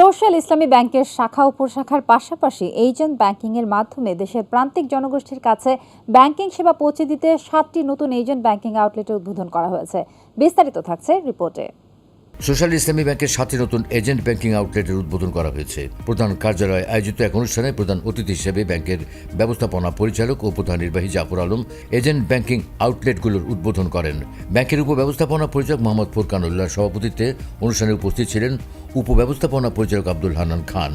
Social ইসলামী ব্যাংকের শাখা উপশাখার পাশাপাশি এজেন্ট ব্যাংকিংয়ের মাধ্যমে দেশের প্রান্তিক জনগোষ্ঠীর কাছে ব্যাংকিং সেবা পৌঁছে দিতে সাতটি নতুন এজেন্ট ব্যাংকিং আউটলেটের উদ্বোধন করা হয়েছে। বিস্তারিত থাকছে রিপোর্টে। সোশ্যাল ইসলামী ব্যাংকের সাথে নতুন এজেন্ট ব্যাংকিং আউটলেটের উদ্বোধন করা হয়েছে। প্রধান কার্যালয়ে আয়োজিত এক অনুষ্ঠানে প্রধান অতিথি হিসেবে ব্যাংকের ব্যবস্থাপনা পরিচালক ও প্রধান নির্বাহী জাফর আলম এজেন্ট ব্যাংকিং আউটলেটগুলোর উদ্বোধন করেন। ব্যাংকের উপব্যবস্থাপনা পরিচালক মোহাম্মদ ফোরকানুল্লাহর সভাপতিত্বে অনুষ্ঠানে উপস্থিত ছিলেন উপব্যবস্থাপনা পরিচালক আব্দুল হানান খান।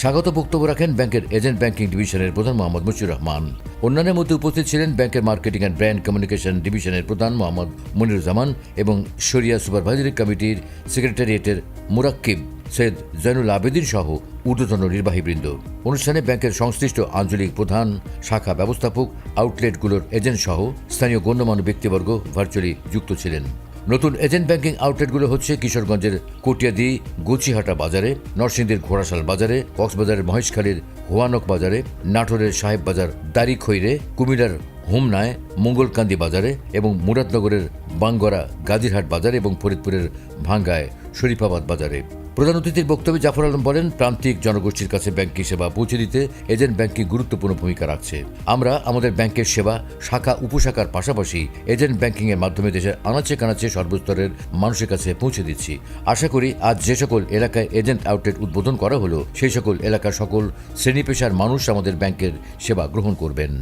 স্বাগত বক্তব্য রাখেন ব্যাংকের এজেন্ট ব্যাংকিং ডিভিশনের প্রধান মোহাম্মদ মুশিউর রহমান। অন্যান্যের মধ্যে উপস্থিত ছিলেন ব্যাংকের মার্কেটিং অ্যান্ড ব্র্যান্ড কমিউনিকেশন ডিভিশনের প্রধান মোহাম্মদ মনিরুজ্জামান এবং শরিয়া সুপারভাইজারি কমিটির সেক্রেটারিয়েটের মুরাক্কিব সৈয়দ জৈনুল আবেদিন সহ ঊর্ধ্বতন নির্বাহীবৃন্দ। অনুষ্ঠানে ব্যাংকের সংশ্লিষ্ট আঞ্চলিক প্রধান, শাখা ব্যবস্থাপক, আউটলেটগুলোর এজেন্ট সহ স্থানীয় গণ্যমান্য ব্যক্তিবর্গ ভার্চুয়ালি যুক্ত ছিলেন। নতুন এজেন্ট ব্যাংকিং আউটলেটগুলো হচ্ছে কিশোরগঞ্জের কটিয়াদি গুচিহাটা বাজারে, নরসিংদীর ঘোড়াশাল বাজারে, কক্সবাজারের মহেশখালীর হোয়ানক বাজারে, নাটোরের সাহেব বাজার দারিখৈরে, কুমিল্লার হুমনায়, মঙ্গলকান্দি বাজারে এবং মুরাদনগরের বাঙ্গরা গাজিরহাট বাজারে এবং ফরিদপুরের ভাঙ্গায় শরীফাবাদ বাজারে। প্রধান অতিথির বক্তব্যে জাফর আলম বলেন, প্রান্তিক জনগোষ্ঠীর কাছে ব্যাংকিং সেবা পৌঁছে দিতে এজেন্ট ব্যাংকিং গুরুত্বপূর্ণ ভূমিকা রাখছে। আমরা আমাদের ব্যাংকের সেবা, শাখা, উপশাখার পাশাপাশি এজেন্ট ব্যাংকিং এর মাধ্যমে দেশের আনাচে কানাচে সর্বস্তরের মানুষের কাছে পৌঁছে দিচ্ছি। আশা করি আজ যে সকল এলাকায় এজেন্ট আউটলেট উদ্বোধন করা হলো, সেই সকল এলাকার সকল শ্রেণি পেশার মানুষ আমাদের ব্যাংকের সেবা গ্রহণ করবেন।